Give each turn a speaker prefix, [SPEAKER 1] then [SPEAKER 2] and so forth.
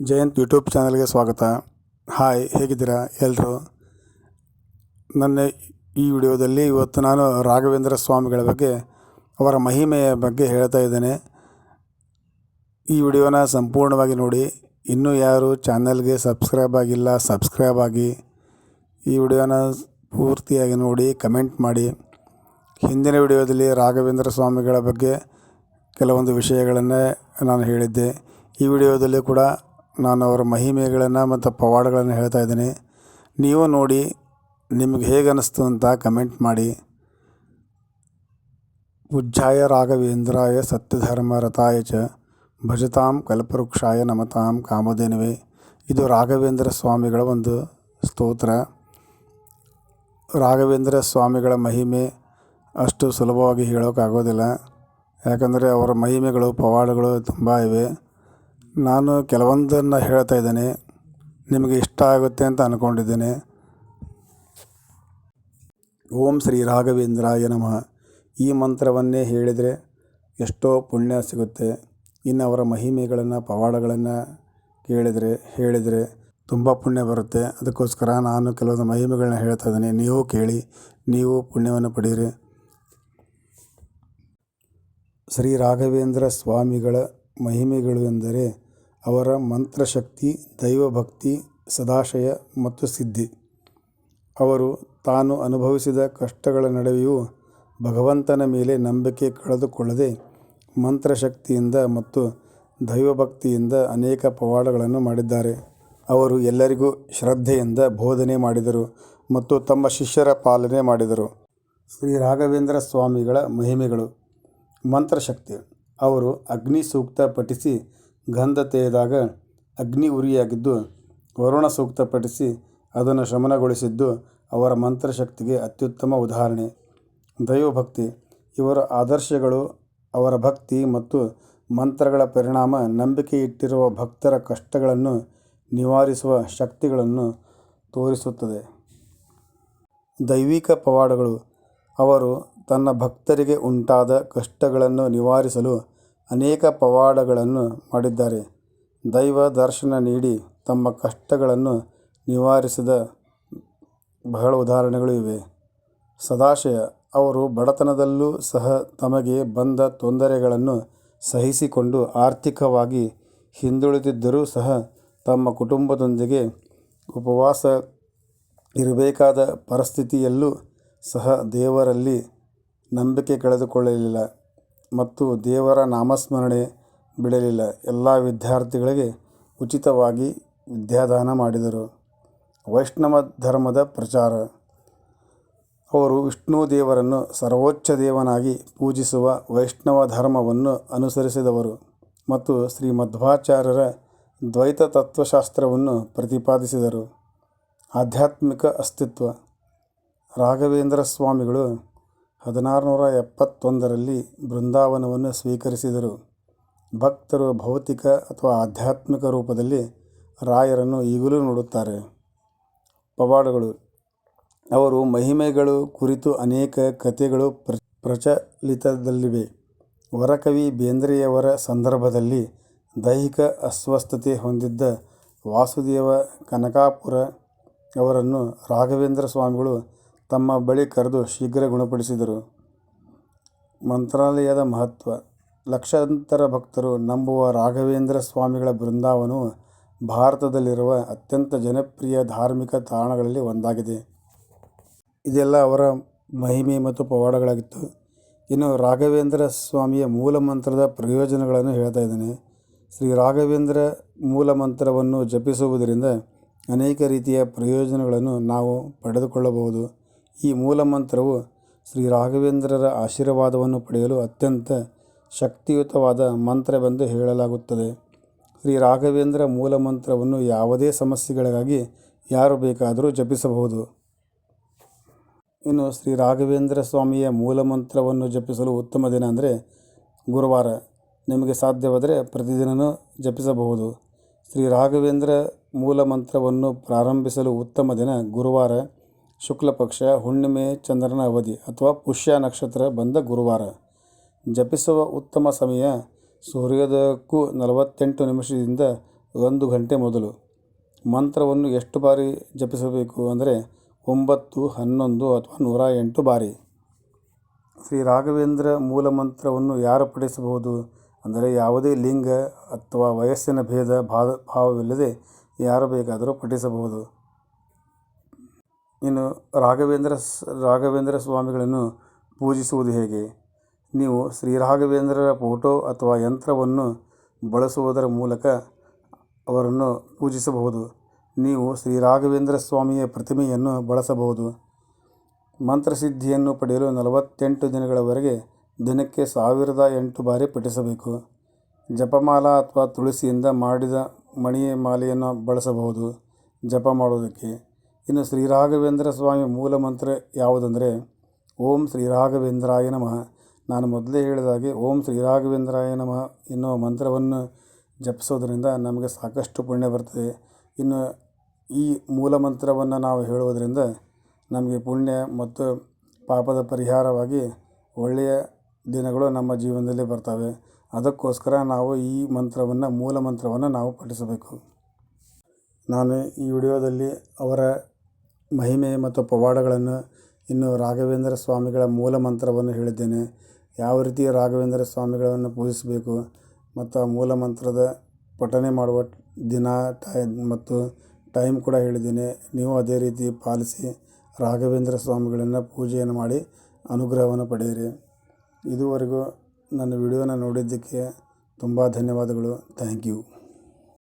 [SPEAKER 1] Jayant YouTube ಚಾನಲ್ಗೆ ಸ್ವಾಗತ. Hi, ಹೇಗಿದ್ದೀರಾ? ಎಲ್ಲರೂ ನನ್ನ ಈ ವಿಡಿಯೋದಲ್ಲಿ ಇವತ್ತು ನಾನು ರಾಘವೇಂದ್ರ ಸ್ವಾಮಿಗಳ ಬಗ್ಗೆ, ಅವರ ಮಹಿಮೆಯ ಬಗ್ಗೆ ಹೇಳ್ತಾ ಇದ್ದೇನೆ. ಈ ವಿಡಿಯೋನ ಸಂಪೂರ್ಣವಾಗಿ ನೋಡಿ. ಇನ್ನೂ ಯಾರು ಚಾನಲ್ಗೆ ಸಬ್ಸ್ಕ್ರೈಬ್ ಆಗಿಲ್ಲ, ಸಬ್ಸ್ಕ್ರೈಬ್ ಆಗಿ. ಈ ವಿಡಿಯೋನ ಪೂರ್ತಿಯಾಗಿ ನೋಡಿ, ಕಮೆಂಟ್ ಮಾಡಿ. ಹಿಂದಿನ ವಿಡಿಯೋದಲ್ಲಿ ರಾಘವೇಂದ್ರ ಸ್ವಾಮಿಗಳ ಬಗ್ಗೆ ಕೆಲವೊಂದು ವಿಷಯಗಳನ್ನೇ ನಾನು ಹೇಳಿದ್ದೆ. ಈ ವಿಡಿಯೋದಲ್ಲಿ ಕೂಡ ನಾನು ಅವರ ಮಹಿಮೆಗಳನ್ನು ಮತ್ತು ಪವಾಡಗಳನ್ನು ಹೇಳ್ತಾ ಇದ್ದೀನಿ. ನೀವು ನೋಡಿ ನಿಮಗೆ ಹೇಗೆ ಅನ್ನಿಸ್ತು ಅಂತ ಕಮೆಂಟ್ ಮಾಡಿ. ಉಜ್ಜಾಯ ರಾಘವೇಂದ್ರಾಯ ಸತ್ಯಧರ್ಮರತಾಯ ಚ ಭಜತಾಂ ಕಲ್ಪವೃಕ್ಷಾಯ ನಮತಾಂ ಕಾಮಧೇನುವೆ. ಇದು ರಾಘವೇಂದ್ರ ಸ್ವಾಮಿಗಳ ಒಂದು ಸ್ತೋತ್ರ. ರಾಘವೇಂದ್ರ ಸ್ವಾಮಿಗಳ ಮಹಿಮೆ ಅಷ್ಟು ಸುಲಭವಾಗಿ ಹೇಳೋಕ್ಕಾಗೋದಿಲ್ಲ. ಯಾಕಂದರೆ ಅವರ ಮಹಿಮೆಗಳು, ಪವಾಡಗಳು ತುಂಬ ಇವೆ. ನಾನು ಕೆಲವೊಂದನ್ನು ಹೇಳ್ತಾ ಇದ್ದೇನೆ. ನಿಮಗೆ ಇಷ್ಟ ಆಗುತ್ತೆ ಅಂತ ಅಂದ್ಕೊಂಡಿದ್ದೇನೆ ಓಂ ಶ್ರೀ ರಾಘವೇಂದ್ರಾಯ ನಮಃ. ಈ ಮಂತ್ರವನ್ನೇ ಹೇಳಿದರೆ ಎಷ್ಟೋ ಪುಣ್ಯ ಸಿಗುತ್ತೆ. ಇನ್ನು ಅವರ ಮಹಿಮೆಗಳನ್ನು, ಪವಾಡಗಳನ್ನು ಕೇಳಿದರೆ, ಹೇಳಿದರೆ ತುಂಬ ಪುಣ್ಯ ಬರುತ್ತೆ. ಅದಕ್ಕೋಸ್ಕರ ನಾನು ಕೆಲವೊಂದು ಮಹಿಮೆಗಳನ್ನ ಹೇಳ್ತಾ ಇದ್ದೀನಿ. ನೀವು ಕೇಳಿ, ನೀವು ಪುಣ್ಯವನ್ನು ಪಡೆಯಿರಿ ಶ್ರೀ ರಾಘವೇಂದ್ರ ಸ್ವಾಮಿಗಳ ಮಹಿಮೆಗಳು ಎಂದರೆ ಅವರ ಮಂತ್ರಶಕ್ತಿ, ದೈವಭಕ್ತಿ, ಸದಾಶಯ ಮತ್ತು ಸಿದ್ಧಿ. ಅವರು ತಾನು ಅನುಭವಿಸಿದ ಕಷ್ಟಗಳ ನಡುವೆಯೂ ಭಗವಂತನ ಮೇಲೆ ನಂಬಿಕೆ ಕಳೆದುಕೊಳ್ಳದೆ ಮಂತ್ರಶಕ್ತಿಯಿಂದ ಮತ್ತು ದೈವಭಕ್ತಿಯಿಂದ ಅನೇಕ ಪವಾಡಗಳನ್ನು ಮಾಡಿದ್ದಾರೆ. ಅವರು ಎಲ್ಲರಿಗೂ ಶ್ರದ್ಧೆಯಿಂದ ಬೋಧನೆ ಮಾಡಿದರು ಮತ್ತು ತಮ್ಮ ಶಿಷ್ಯರ ಪಾಲನೆ ಮಾಡಿದರು. ಶ್ರೀ ರಾಘವೇಂದ್ರ ಸ್ವಾಮಿಗಳ ಮಹಿಮೆಗಳು. ಮಂತ್ರಶಕ್ತಿ. ಅವರು ಅಗ್ನಿ ಸೂಕ್ತ ಪಠಿಸಿ ಗಂಧ ಅಗ್ನಿ ಉರಿಯಾಗಿದ್ದು ವರುಣ ಸೂಕ್ತ ಪಠಿಸಿ ಅದನ್ನು ಶಮನಗೊಳಿಸಿದ್ದು ಅವರ ಮಂತ್ರಶಕ್ತಿಗೆ ಅತ್ಯುತ್ತಮ ಉದಾಹರಣೆ. ದೈವಭಕ್ತಿ, ಇವರ ಆದರ್ಶಗಳು ಅವರ ಭಕ್ತಿ ಮತ್ತು ಮಂತ್ರಗಳ ಪರಿಣಾಮ ನಂಬಿಕೆ ಇಟ್ಟಿರುವ ಭಕ್ತರ ಕಷ್ಟಗಳನ್ನು ನಿವಾರಿಸುವ ಶಕ್ತಿಗಳನ್ನು ತೋರಿಸುತ್ತದೆ. ದೈವಿಕ ಪವಾಡಗಳು, ಅವರು ತನ್ನ ಭಕ್ತರಿಗೆ ಉಂಟಾದ ಕಷ್ಟಗಳನ್ನು ನಿವಾರಿಸಲು ಅನೇಕ ಪವಾಡಗಳನ್ನು ಮಾಡಿದ್ದಾರೆ. ದೈವ ದರ್ಶನ ನೀಡಿ ತಮ್ಮ ಕಷ್ಟಗಳನ್ನು ನಿವಾರಿಸಿದ ಬಹಳ ಉದಾಹರಣೆಗಳು ಇವೆ. ಸದಾಶಯ ಅವರು ಬಡತನದಲ್ಲೂ ಸಹ ತಮಗೆ ಬಂದ ತೊಂದರೆಗಳನ್ನು ಸಹಿಸಿಕೊಂಡು ಆರ್ಥಿಕವಾಗಿ ಹಿಂದುಳಿದಿದ್ದರೂ ಸಹ ತಮ್ಮ ಕುಟುಂಬದೊಂದಿಗೆ ಉಪವಾಸ ಇರಬೇಕಾದ ಪರಿಸ್ಥಿತಿಯಲ್ಲೂ ಸಹ ದೇವರಲ್ಲಿ ನಂಬಿಕೆ ಕಳೆದುಕೊಳ್ಳಲಿಲ್ಲ. ಮತ್ತು ದೇವರ ನಾಮಸ್ಮರಣೆ ಬಿಡಲಿಲ್ಲ. ಎಲ್ಲ ವಿದ್ಯಾರ್ಥಿಗಳಿಗೆ ಉಚಿತವಾಗಿ ವಿದ್ಯಾದಾನ ಮಾಡಿದರು. ವೈಷ್ಣವ ಧರ್ಮದ ಪ್ರಚಾರ. ಅವರು ವಿಷ್ಣು ದೇವರನ್ನು ಸರ್ವೋಚ್ಚ ದೇವನಾಗಿ ಪೂಜಿಸುವ ವೈಷ್ಣವ ಧರ್ಮವನ್ನು ಅನುಸರಿಸಿದವರು ಮತ್ತು ಶ್ರೀ ಮಧ್ವಾಚಾರ್ಯರ ದ್ವೈತ ತತ್ವಶಾಸ್ತ್ರವನ್ನು ಪ್ರತಿಪಾದಿಸಿದರು. ಆಧ್ಯಾತ್ಮಿಕ ಅಸ್ತಿತ್ವ. ರಾಘವೇಂದ್ರ ಸ್ವಾಮಿಗಳು ಹದಿನಾರುನೂರ ಎಪ್ಪತ್ತೊಂದರಲ್ಲಿ ಬೃಂದಾವನವನ್ನು ಸ್ವೀಕರಿಸಿದರು. ಭಕ್ತರು ಭೌತಿಕ ಅಥವಾ ಆಧ್ಯಾತ್ಮಿಕ ರೂಪದಲ್ಲಿ ರಾಯರನ್ನು ಈಗಲೂ ನೋಡುತ್ತಾರೆ. ಪವಾಡಗಳು. ಅವರು ಮಹಿಮೆಗಳು ಕುರಿತು ಅನೇಕ ಕಥೆಗಳು ಪ್ರ, ಪ್ರಚಲಿತದಲ್ಲಿವೆ. ವರಕವಿ ಬೇಂದ್ರೆಯವರ ಸಂದರ್ಭದಲ್ಲಿ ದೈಹಿಕ ಅಸ್ವಸ್ಥತೆ ಹೊಂದಿದ್ದ ವಾಸುದೇವ ಕನಕಾಪುರ ಅವರನ್ನು ರಾಘವೇಂದ್ರ ಸ್ವಾಮಿಗಳು ತಮ್ಮ ಬಳಿ ಕರೆದು ಶೀಘ್ರ ಗುಣಪಡಿಸಿದರು. ಮಂತ್ರಾಲಯದ ಮಹತ್ವ. ಲಕ್ಷಾಂತರ ಭಕ್ತರು ನಂಬುವ ರಾಘವೇಂದ್ರ ಸ್ವಾಮಿಗಳ ಬೃಂದಾವನವು ಭಾರತದಲ್ಲಿರುವ ಅತ್ಯಂತ ಜನಪ್ರಿಯ ಧಾರ್ಮಿಕ ತಾಣಗಳಲ್ಲಿ ಒಂದಾಗಿದೆ. ಇದೆಲ್ಲ ಅವರ ಮಹಿಮೆ ಮತ್ತು ಪವಾಡಗಳಾಗಿತ್ತು. ಇನ್ನು ರಾಘವೇಂದ್ರ ಸ್ವಾಮಿಯ ಮೂಲ ಮಂತ್ರದ ಪ್ರಯೋಜನಗಳನ್ನು ಹೇಳ್ತಾ ಇದ್ದೇನೆ. ಶ್ರೀ ರಾಘವೇಂದ್ರ ಮೂಲ ಮಂತ್ರವನ್ನು ಜಪಿಸುವುದರಿಂದ ಅನೇಕ ರೀತಿಯ ಪ್ರಯೋಜನಗಳನ್ನು ನಾವು ಪಡೆದುಕೊಳ್ಳಬಹುದು. ಈ ಮೂಲ ಮಂತ್ರವು ಶ್ರೀ ರಾಘವೇಂದ್ರರ ಆಶೀರ್ವಾದವನ್ನು ಪಡೆಯಲು ಅತ್ಯಂತ ಶಕ್ತಿಯುತವಾದ ಮಂತ್ರವೆಂದು ಹೇಳಲಾಗುತ್ತದೆ. ಶ್ರೀ ರಾಘವೇಂದ್ರ ಮೂಲ ಮಂತ್ರವನ್ನು ಯಾವುದೇ ಸಮಸ್ಯೆಗಳಿಗಾಗಿ ಯಾರು ಬೇಕಾದರೂ ಜಪಿಸಬಹುದು. ಇನ್ನು ಶ್ರೀ ರಾಘವೇಂದ್ರ ಸ್ವಾಮಿಯ ಮೂಲ ಮಂತ್ರವನ್ನು ಜಪಿಸಲು ಉತ್ತಮ ದಿನ ಅಂದರೆ ಗುರುವಾರ. ನಿಮಗೆ ಸಾಧ್ಯವಾದರೆ ಪ್ರತಿದಿನವೂ ಜಪಿಸಬಹುದು. ಶ್ರೀ ರಾಘವೇಂದ್ರ ಮೂಲ ಮಂತ್ರವನ್ನು ಪ್ರಾರಂಭಿಸಲು ಉತ್ತಮ ದಿನ ಗುರುವಾರ. ಶುಕ್ಲ ಪಕ್ಷ, ಹುಣ್ಣಿಮೆ, ಚಂದ್ರನ ಅವಧಿ ಅಥವಾ ಪುಷ್ಯ ನಕ್ಷತ್ರ ಬಂದ ಗುರುವಾರ. ಜಪಿಸುವ ಉತ್ತಮ ಸಮಯ ಸೂರ್ಯೋದಯಕ್ಕೂ ನಲವತ್ತೆಂಟು ನಿಮಿಷದಿಂದ ಒಂದು ಗಂಟೆ ಮೊದಲು. ಮಂತ್ರವನ್ನು ಎಷ್ಟು ಬಾರಿ ಜಪಿಸಬೇಕು ಅಂದರೆ ಒಂಬತ್ತು, ಹನ್ನೊಂದು ಅಥವಾ ನೂರ ಎಂಟು ಬಾರಿ. ಶ್ರೀ ರಾಘವೇಂದ್ರ ಮೂಲ ಮಂತ್ರವನ್ನು ಯಾರು ಪಠಿಸಬಹುದು ಅಂದರೆ ಯಾವುದೇ ಲಿಂಗ ಅಥವಾ ವಯಸ್ಸಿನ ಭೇದ ಭಾವ ಭಾವವಿಲ್ಲದೆ ಯಾರು ಬೇಕಾದರೂ ಪಠಿಸಬಹುದು. ಇನ್ನು ರಾಘವೇಂದ್ರ ಸ್, ರಾಘವೇಂದ್ರ ಸ್ವಾಮಿಗಳನ್ನು ಪೂಜಿಸುವುದು ಹೇಗೆ? ನೀವು ಶ್ರೀ ರಾಘವೇಂದ್ರರ ಫೋಟೋ ಅಥವಾ ಯಂತ್ರವನ್ನು ಬಳಸುವುದರ ಮೂಲಕ ಅವರನ್ನು ಪೂಜಿಸಬಹುದು. ನೀವು ಶ್ರೀ ರಾಘವೇಂದ್ರ ಸ್ವಾಮಿಯ ಪ್ರತಿಮೆಯನ್ನು ಬಳಸಬಹುದು. ಮಂತ್ರಸಿದ್ಧಿಯನ್ನು ಪಡೆಯಲು ನಲವತ್ತೆಂಟು ದಿನಗಳವರೆಗೆ ದಿನಕ್ಕೆ ಸಾವಿರದ ಎಂಟು ಬಾರಿ ಪಠಿಸಬೇಕು. ಜಪಮಾಲಾ ಅಥವಾ ತುಳಸಿಯಿಂದ ಮಾಡಿದ ಮಣಿಯ ಮಾಲೆಯನ್ನು ಬಳಸಬಹುದು. ಜಪ ಮಾಡುವುದಕ್ಕೆ ಇನ್ನು ಶ್ರೀ ರಾಘವೇಂದ್ರ ಸ್ವಾಮಿ ಮೂಲ ಮಂತ್ರ ಯಾವುದಂದರೆ, ಓಂ ಶ್ರೀ ರಾಘವೇಂದ್ರಾಯ ನಮಃ. ನಾನು ಮೊದಲೇ ಹೇಳಿದಾಗೆ ಓಂ ಶ್ರೀ ರಾಘವೇಂದ್ರಾಯ ನಮಃ ಎನ್ನುವ ಮಂತ್ರವನ್ನು ಜಪಿಸೋದರಿಂದ ನಮಗೆ ಸಾಕಷ್ಟು ಪುಣ್ಯ ಬರ್ತದೆ. ಇನ್ನು ಈ ಮೂಲ ಮಂತ್ರವನ್ನು ನಾವು ಹೇಳುವುದರಿಂದ ನಮಗೆ ಪುಣ್ಯ ಮತ್ತು ಪಾಪದ ಪರಿಹಾರವಾಗಿ ಒಳ್ಳೆಯ ದಿನಗಳು ನಮ್ಮ ಜೀವನದಲ್ಲಿ ಬರ್ತವೆ. ಅದಕ್ಕೋಸ್ಕರ ನಾವು ಈ ಮಂತ್ರವನ್ನು, ಮೂಲ ಮಂತ್ರವನ್ನು ನಾವು ಪಠಿಸಬೇಕು. ನಾನು ಈ ವಿಡಿಯೋದಲ್ಲಿ ಅವರ ಮಹಿಮೆ ಮತ್ತು ಪವಾಡಗಳನ್ನು ಇನ್ನು ರಾಘವೇಂದ್ರ ಸ್ವಾಮಿಗಳ ಮೂಲ ಮಂತ್ರವನ್ನು ಹೇಳಿದ್ದೇನೆ. ಯಾವ ರೀತಿ ರಾಘವೇಂದ್ರ ಸ್ವಾಮಿಗಳನ್ನು ಪೂಜಿಸಬೇಕು ಮತ್ತು ಆ ಮೂಲ ಮಂತ್ರದ ಪಠನೆ ಮಾಡುವ ದಿನ ಟೈಮ್ ಮತ್ತು ಟೈಮ್ ಕೂಡ ಹೇಳಿದ್ದೇನೆ. ನೀವು ಅದೇ ರೀತಿ ಪಾಲಿಸಿ ರಾಘವೇಂದ್ರ ಸ್ವಾಮಿಗಳನ್ನು ಪೂಜೆಯನ್ನು ಮಾಡಿ ಅನುಗ್ರಹವನ್ನು ಪಡೆಯಿರಿ. ಇದುವರೆಗೂ ನನ್ನ ವಿಡಿಯೋನ ನೋಡಿದ್ದಕ್ಕೆ ತುಂಬ ಧನ್ಯವಾದಗಳು. Thank you.